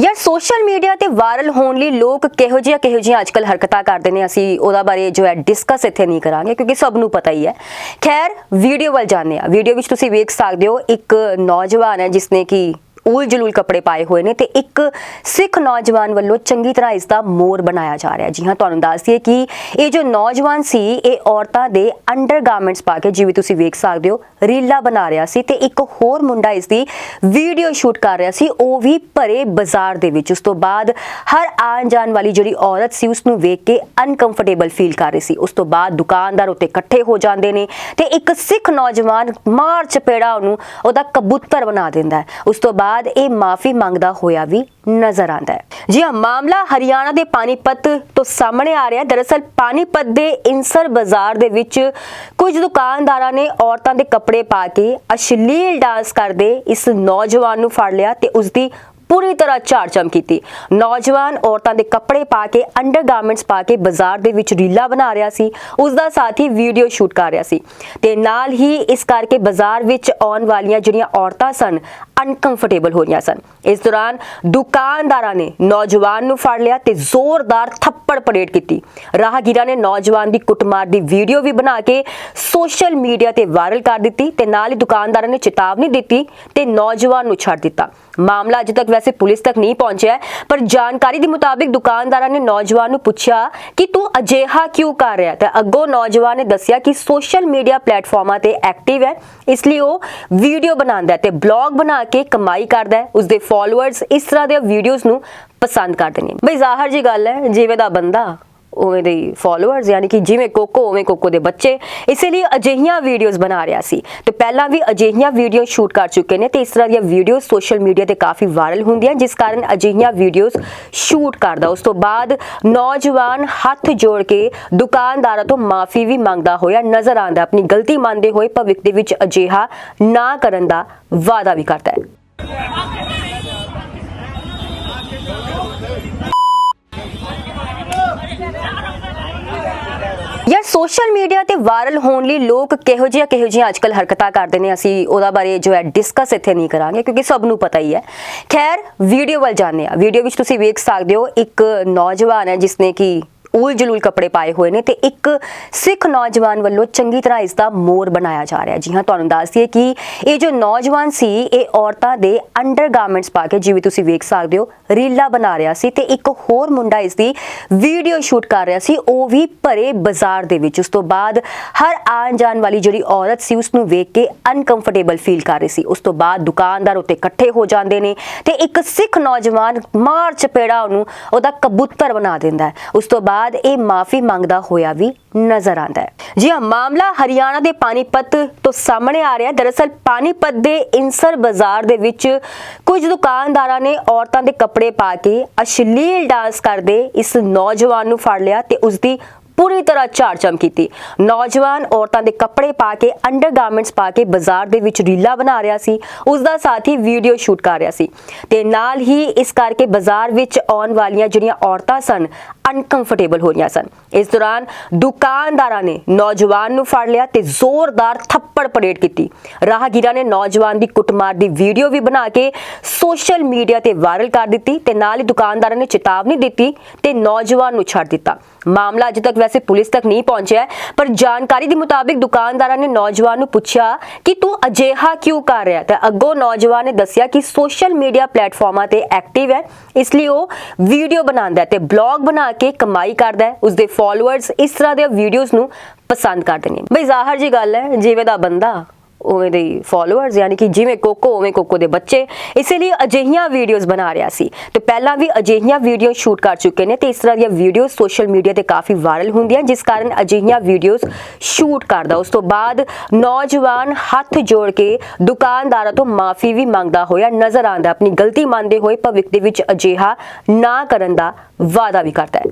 ਯਾਰ social media ਤੇ viral ਹੋਣ ਲਈ ਲੋਕ ਕਿਹੋ ਜਿਹੀਆਂ ਕਿਹੋ ਜਿਹੀਆਂ ਅੱਜਕੱਲ ਹਰਕਤਾਂ ਕਰਦੇ ਨੇ, ਅਸੀਂ ਉਹਦਾ ਬਾਰੇ ਜੋ ਹੈ ਡਿਸਕਸ ਇੱਥੇ ਨਹੀਂ ਕਰਾਂਗੇ, ਕਿਉਂਕਿ ਸਭ ਨੂੰ ਪਤਾ ਹੀ ਹੈ। ਖੈਰ ਵੀਡੀਓ ਵੱਲ ਜਾਂਦੇ ਆ ਵੀਡੀਓ ਵਿੱਚ ਤੁਸੀਂ ਵੇਖ ਸਕਦੇ ਹੋ, ਇੱਕ ਨੌਜਵਾਨ ਹੈ ਜਿਸਨੇ ਕਿ ਉਲ ਜਲੂਲ ਕੱਪੜੇ ਪਾਏ ਹੋਏ ਨੇ ਤੇ ਇੱਕ ਸਿੱਖ ਨੌਜਵਾਨ ਵੱਲੋਂ ਚੰਗੀ ਤਰ੍ਹਾਂ ਇਸ ਦਾ ਮੋਰ ਬਣਾਇਆ ਜਾ ਰਿਹਾ ਜੀ ਹਾਂ, ਤੁਹਾਨੂੰ ਦੱਸ ਦਈਏ ਕਿ ਇਹ ਜੋ ਨੌਜਵਾਨ ਸੀ, ਇਹ ਔਰਤਾਂ ਦੇ ਅੰਡਰਗਾਰਮੈਂਟਸ ਪਾ ਕੇ ਜਿਵੇਂ ਤੁਸੀਂ ਵੇਖ ਸਕਦੇ ਹੋ, ਰੀਲਾ ਬਣਾ ਰਿਹਾ ਸੀ ਤੇ ਇੱਕ ਹੋਰ ਮੁੰਡਾ ਇਸ ਦੀ ਵੀਡੀਓ ਸ਼ੂਟ ਕਰ ਰਿਹਾ ਸੀ, ਉਹ ਵੀ ਭਰੇ ਬਾਜ਼ਾਰ ਦੇ ਵਿੱਚ। ਉਸ ਤੋਂ ਬਾਅਦ ਹਰ ਆਉਣ ਜਾਣ ਵਾਲੀ ਜਿਹੜੀ ਔਰਤ ਸੀ ਉਸ ਨੂੰ ਵੇਖ ਕੇ ਅਨਕੰਫਰਟੇਬਲ ਫੀਲ ਕਰ ਰਹੀ ਸੀ। ਉਸ ਤੋਂ ਬਾਅਦ ਦੁਕਾਨਦਾਰ ਉੱਤੇ ਇਕੱਠੇ ਹੋ ਜਾਂਦੇ ਨੇ ਤੇ ਇੱਕ ਸਿੱਖ ਨੌਜਵਾਨ ਮਾਰ ਚਪੇੜਾ ਉਹਨੂੰ, ਉਹਦਾ ਕਬੂਤਰ ਬਣਾ ਦਿੰਦਾ ਹੈ। ਉਸ ਤੋਂ ਬਾਅਦ ਇਹ ਮਾਫੀ ਮੰਗਦਾ ਹੋਇਆ ਵੀ ਨਜ਼ਰ ਆਂਦਾ ਹੈ। ਜੀ ਹਾਂ, ਮਾਮਲਾ ਹਰਿਆਣਾ ਦੇ ਪਾਣੀਪਤ ਤੋਂ ਸਾਹਮਣੇ ਆ ਰਿਹਾ ਦਰਅਸਲ ਪਾਣੀਪਤ ਦੇ ਇਨਸਰ ਬਾਜ਼ਾਰ ਦੇ ਵਿੱਚ ਕੁਝ ਦੁਕਾਨਦਾਰਾਂ ਨੇ ਔਰਤਾਂ ਦੇ ਕੱਪੜੇ ਪਾ ਕੇ ਅਸ਼ਲੀਲ ਡਾਂਸ ਕਰਦੇ ਇਸ ਨੌਜਵਾਨ ਨੂੰ ਫੜ ਲਿਆ ਤੇ ਉਸ ਦੀ ਪੂਰੀ ਤਰ੍ਹਾਂ ਝਾੜਚਮ ਕੀਤੀ। ਨੌਜਵਾਨ ਔਰਤਾਂ ਦੇ ਕੱਪੜੇ ਪਾ ਕੇ ਅੰਡਰਗਾਰਮੈਂਟਸ ਪਾ ਕੇ ਬਾਜ਼ਾਰ ਦੇ ਵਿੱਚ ਰੀਲਾ ਬਣਾ ਰਿਹਾ ਸੀ। ਉਸ ਦਾ ਸਾਥੀ ਵੀਡੀਓ ਸ਼ੂਟ ਕਰ ਰਿਹਾ ਸੀ। ਤੇ ਨਾਲ ਹੀ ਇਸ ਕਰਕੇ ਬਾਜ਼ਾਰ ਵਿੱਚ ਆਉਣ ਵਾਲੀਆਂ ਜਿਹੜੀਆਂ ਔਰਤਾਂ ਸਨ ਅਨਕੰਫਰਟੇਬਲ ਹੋ ਰਹੀਆਂ ਸਨ। ਇਸ ਦੌਰਾਨ ਦੁਕਾਨਦਾਰਾਂ ਨੇ ਨੌਜਵਾਨ ਨੂੰ ਫੜ ਲਿਆ ਤੇ ਜ਼ੋਰਦਾਰ ਥੱਪੜ ਪਰੇਡ ਕੀਤੀ। ਰਾਹਗੀਰਾਂ ਨੇ ਨੌਜਵਾਨ ਦੀ ਕੁੱਟਮਾਰ ਦੀ ਵੀਡੀਓ ਵੀ ਬਣਾ ਕੇ ਸੋਸ਼ਲ ਮੀਡੀਆ ਤੇ ਵਾਇਰਲ ਕਰ ਦਿੱਤੀ ਤੇ ਨਾਲ ਹੀ ਦੁਕਾਨਦਾਰਾਂ ਨੇ ਚੇਤਾਵਨੀ ਦਿੱਤੀ ਤੇ ਨੌਜਵਾਨ ਨੂੰ ਛੱਡ ਦਿੱਤਾ। ਮਾਮਲਾ ਅਜੇ ਤੱਕ ਵੈਸੇ ਪੁਲਿਸ ਤੱਕ ਨਹੀਂ ਪਹੁੰਚਿਆ ਪਰ ਜਾਣਕਾਰੀ ਦੇ ਮੁਤਾਬਿਕ ਦੁਕਾਨਦਾਰਾਂ ਨੇ ਨੌਜਵਾਨ ਨੂੰ ਪੁੱਛਿਆ ਕਿ ਤੂੰ ਅਜਿਹਾ ਕਿਉਂ ਕਰ ਰਿਹਾ ਤੇ ਅੱਗੋਂ ਨੌਜਵਾਨ ਨੇ ਦੱਸਿਆ ਕਿ ਸੋਸ਼ਲ ਮੀਡੀਆ ਪਲੇਟਫਾਰਮਾਂ ਤੇ ਐਕਟਿਵ ਹੈ, ਇਸ ਲਈ ਉਹ ਵੀਡੀਓ ਬਣਾਉਂਦਾ ਹੈ ਤੇ ਬਲੌਗ ਬਣਾ ਕੇ ਕਮਾਈ ਕਰਦਾ ਹੈ, ਉਸਦੇ ਫਾਲੋਅਰਸ ਇਸ ਤਰ੍ਹਾਂ ਦੇ ਵੀਡੀਓਜ਼ ਨੂੰ ਪਸੰਦ ਕਰਦੇ ਨੇ। ਬਈ ਜ਼ਾਹਰ ਜੀ ਗੱਲ ਹੈ, ਜਿਵੇਂ ਦਾ ਬੰਦਾ ਉਵੇਂ ਦੇ ਫਾਲੋਅਰਸ ਯਾਨੀ ਕਿ ਜਿਵੇਂ ਕੋਕੋ, ਉਵੇਂ ਕੋਕੋ ਦੇ ਬੱਚੇ ਇਸੇ ਲਈ ਅਜਿਹੀਆਂ ਵੀਡੀਓਜ਼ ਬਣਾ ਰਿਹਾ ਸੀ। ਤੇ ਪਹਿਲਾਂ ਵੀ ਅਜਿਹੀਆਂ ਵੀਡੀਓ ਸ਼ੂਟ ਕਰ ਚੁੱਕੇ ਨੇ ਤੇ ਇਸ ਤਰ੍ਹਾਂ ਦੀਆਂ ਵੀਡੀਓਜ਼ ਸੋਸ਼ਲ ਮੀਡੀਆ ਤੇ ਕਾਫੀ ਵਾਇਰਲ ਹੁੰਦੀਆਂ, ਜਿਸ ਕਾਰਨ ਅਜਿਹੀਆਂ ਵੀਡੀਓਜ਼ ਸ਼ੂਟ ਕਰਦਾ। ਉਸ ਤੋਂ ਬਾਅਦ ਨੌਜਵਾਨ ਹੱਥ ਜੋੜ ਕੇ ਦੁਕਾਨਦਾਰਾਂ ਤੋਂ ਮਾਫੀ ਵੀ ਮੰਗਦਾ ਹੋਇਆ ਨਜ਼ਰ ਆਉਂਦਾ ਆਪਣੀ ਗਲਤੀ ਮੰਨਦੇ ਹੋਏ ਭਵਿੱਖ ਦੇ ਵਿੱਚ ਅਜਿਹਾ ਨਾ ਕਰਨ ਦਾ ਵਾਅਦਾ ਵੀ ਕਰਦਾ ਹੈ। ਸੋਸ਼ਲ ਮੀਡੀਆ ਤੇ ਵਾਇਰਲ ਹੋਣ ਲਈ ਲੋਕ ਕਿਹੋ ਜਿਹੀਆਂ ਕਿਹੋ ਜਿਹੀਆਂ ਅੱਜਕੱਲ ਹਰਕਤਾਂ ਕਰਦੇ ਨੇ, ਅਸੀਂ ਉਹਦਾ ਬਾਰੇ ਜੋ ਹੈ ਡਿਸਕਸ ਇੱਥੇ ਨਹੀਂ ਕਰਾਂਗੇ, ਕਿਉਂਕਿ ਸਭ ਨੂੰ ਪਤਾ ਹੀ ਹੈ। ਖੈਰ, ਵੀਡੀਓ ਵੱਲ ਜਾਂਦੇ ਆ ਵੀਡੀਓ ਵਿੱਚ ਤੁਸੀਂ ਵੇਖ ਸਕਦੇ ਹੋ, ਇੱਕ ਨੌਜਵਾਨ ਹੈ ਜਿਸਨੇ ਕਿ ਉਲ ਜਲੂਲ ਕੱਪੜੇ ਪਾਏ ਹੋਏ ਨੇ ਤੇ ਇੱਕ ਸਿੱਖ ਨੌਜਵਾਨ ਵੱਲੋਂ ਚੰਗੀ ਤਰ੍ਹਾਂ ਇਸ ਦਾ ਮੋਰ ਬਣਾਇਆ ਜਾ ਰਿਹਾ ਜੀ ਹਾਂ, ਤੁਹਾਨੂੰ ਦੱਸ ਦਈਏ ਕਿ ਇਹ ਜੋ ਨੌਜਵਾਨ ਸੀ, ਇਹ ਔਰਤਾਂ ਦੇ ਅੰਡਰਗਾਰਮੈਂਟਸ ਪਾ ਕੇ ਜਿਵੇਂ ਤੁਸੀਂ ਵੇਖ ਸਕਦੇ ਹੋ, ਰੀਲਾ ਬਣਾ ਰਿਹਾ ਸੀ ਤੇ ਇੱਕ ਹੋਰ ਮੁੰਡਾ ਇਸ ਦੀ ਵੀਡੀਓ ਸ਼ੂਟ ਕਰ ਰਿਹਾ ਸੀ, ਉਹ ਵੀ ਭਰੇ ਬਾਜ਼ਾਰ ਦੇ ਵਿੱਚ। ਉਸ ਤੋਂ ਬਾਅਦ ਹਰ ਆਉਣ ਜਾਣ ਵਾਲੀ ਜਿਹੜੀ ਔਰਤ ਸੀ ਉਸ ਨੂੰ ਵੇਖ ਕੇ ਅਨਕੰਫਰਟੇਬਲ ਫੀਲ ਕਰ ਰਹੀ ਸੀ। ਉਸ ਤੋਂ ਬਾਅਦ ਦੁਕਾਨਦਾਰ ਉੱਤੇ ਇਕੱਠੇ ਹੋ ਜਾਂਦੇ ਨੇ ਤੇ ਇੱਕ ਸਿੱਖ ਨੌਜਵਾਨ ਮਾਰ ਚਪੇੜਾ ਉਹਨੂੰ, ਉਹਦਾ ਕਬੂਤਰ ਬਣਾ ਦਿੰਦਾ ਹੈ। ਉਸ ਤੋਂ ਬਾਅਦ ਇਹ ਮਾਫੀ ਮੰਗਦਾ ਹੋਇਆ ਵੀ ਨਜ਼ਰ ਆਂਦਾ ਹੈ। ਜੀ ਹਾਂ, ਮਾਮਲਾ ਹਰਿਆਣਾ ਦੇ ਪਾਣੀਪਤ ਤੋਂ ਸਾਹਮਣੇ ਆ ਰਿਹਾ ਦਰਅਸਲ ਪਾਣੀਪਤ ਦੇ ਇਨਸਰ ਬਾਜ਼ਾਰ ਦੇ ਵਿੱਚ ਕੁਝ ਦੁਕਾਨਦਾਰਾਂ ਨੇ ਔਰਤਾਂ ਦੇ ਕੱਪੜੇ ਪਾ ਕੇ ਅਸ਼ਲੀਲ ਡਾਂਸ ਕਰਦੇ ਇਸ ਨੌਜਵਾਨ ਨੂੰ ਫੜ ਲਿਆ ਤੇ ਉਸ ਦੀ ਪੂਰੀ ਤਰ੍ਹਾਂ ਝਾੜਚਮ ਕੀਤੀ। ਨੌਜਵਾਨ ਔਰਤਾਂ ਦੇ ਕੱਪੜੇ ਪਾ ਕੇ ਅੰਡਰਗਾਰਮੈਂਟਸ ਪਾ ਕੇ ਬਾਜ਼ਾਰ ਦੇ ਵਿੱਚ ਰੀਲਾ ਬਣਾ ਰਿਹਾ ਸੀ। ਉਸ ਦਾ ਸਾਥੀ ਵੀਡੀਓ ਸ਼ੂਟ ਕਰ ਰਿਹਾ ਸੀ। ਤੇ ਨਾਲ ਹੀ ਇਸ ਕਰਕੇ ਬਾਜ਼ਾਰ ਵਿੱਚ ਆਉਣ ਵਾਲੀਆਂ ਜਿਹੜੀਆਂ ਔਰਤਾਂ ਸਨ ਅਨਕੰਫਰਟੇਬਲ ਹੋ ਰਹੀਆਂ ਸਨ। ਇਸ ਦੌਰਾਨ ਦੁਕਾਨਦਾਰਾਂ ਨੇ ਨੌਜਵਾਨ ਨੂੰ ਫੜ ਲਿਆ ਤੇ ਜ਼ੋਰਦਾਰ ਥੱਪੜ ਪਰੇਡ ਕੀਤੀ। ਰਾਹਗੀਰਾਂ ਨੇ ਨੌਜਵਾਨ ਦੀ ਕੁੱਟਮਾਰ ਦੀ ਵੀਡੀਓ ਵੀ ਬਣਾ ਕੇ ਸੋਸ਼ਲ ਮੀਡੀਆ ਤੇ ਵਾਇਰਲ ਕਰ ਦਿੱਤੀ ਤੇ ਨਾਲ ਹੀ ਦੁਕਾਨਦਾਰਾਂ ਨੇ ਚੇਤਾਵਨੀ ਦਿੱਤੀ ਤੇ ਨੌਜਵਾਨ ਨੂੰ ਛੱਡ ਦਿੱਤਾ। ਮਾਮਲਾ ਅਜੇ ਤੱਕ ਵੈਸੇ ਪੁਲਿਸ ਤੱਕ ਨਹੀਂ ਪਹੁੰਚਿਆ ਪਰ ਜਾਣਕਾਰੀ ਦੇ ਮੁਤਾਬਿਕ ਦੁਕਾਨਦਾਰਾਂ ਨੇ ਨੌਜਵਾਨ ਨੂੰ ਪੁੱਛਿਆ ਕਿ ਤੂੰ ਅਜਿਹਾ ਕਿਉਂ ਕਰ ਰਿਹਾ ਤਾਂ ਅੱਗੋਂ ਨੌਜਵਾਨ ਨੇ ਦੱਸਿਆ ਕਿ ਸੋਸ਼ਲ ਮੀਡੀਆ ਪਲੇਟਫਾਰਮਾਂ ਤੇ ਐਕਟਿਵ ਹੈ, ਇਸ ਲਈ ਉਹ ਵੀਡੀਓ ਬਣਾਉਂਦਾ ਹੈ ਤੇ ਬਲੌਗ ਬਣਾ ਕੇ ਕਮਾਈ ਕਰਦਾ ਹੈ। ਉਸਦੇ ਫਾਲੋਅਰਸ ਇਸ ਤਰ੍ਹਾਂ ਦੇ ਵੀਡੀਓਜ਼ ਨੂੰ ਪਸੰਦ ਕਰਦੇ ਨੇ। ਬਈ ਜ਼ਾਹਰ ਜੀ ਗੱਲ ਹੈ, ਜਿਵੇਂ ਦਾ ਬੰਦਾ ਉਵੇਂ ਦੇ ਫਾਲੋਅਰਸ ਯਾਨੀ ਕਿ ਜਿਵੇਂ ਕੋਕੋ, ਉਵੇਂ ਕੋਕੋ ਦੇ ਬੱਚੇ ਇਸੇ ਲਈ ਅਜਿਹੀਆਂ ਵੀਡੀਓਜ਼ ਬਣਾ ਰਿਹਾ ਸੀ। ਤੇ ਪਹਿਲਾਂ ਵੀ ਅਜਿਹੀਆਂ ਵੀਡੀਓ ਸ਼ੂਟ ਕਰ ਚੁੱਕੇ ਨੇ ਤੇ ਇਸ ਤਰ੍ਹਾਂ ਦੀਆਂ ਵੀਡੀਓਜ਼ ਸੋਸ਼ਲ ਮੀਡੀਆ ਤੇ ਕਾਫੀ ਵਾਇਰਲ ਹੁੰਦੀਆਂ, ਜਿਸ ਕਾਰਨ ਅਜਿਹੀਆਂ ਵੀਡੀਓਜ਼ ਸ਼ੂਟ ਕਰਦਾ। ਉਸ ਤੋਂ ਬਾਅਦ ਨੌਜਵਾਨ ਹੱਥ ਜੋੜ ਕੇ ਦੁਕਾਨਦਾਰਾਂ ਤੋਂ ਮਾਫੀ ਵੀ ਮੰਗਦਾ ਹੋਇਆ ਨਜ਼ਰ ਆਉਂਦਾ ਆਪਣੀ ਗਲਤੀ ਮੰਨਦੇ ਹੋਏ ਭਵਿੱਖ ਦੇ ਵਿੱਚ ਅਜਿਹਾ ਨਾ ਕਰਨ ਦਾ ਵਾਅਦਾ ਵੀ ਕਰਦਾ ਹੈ।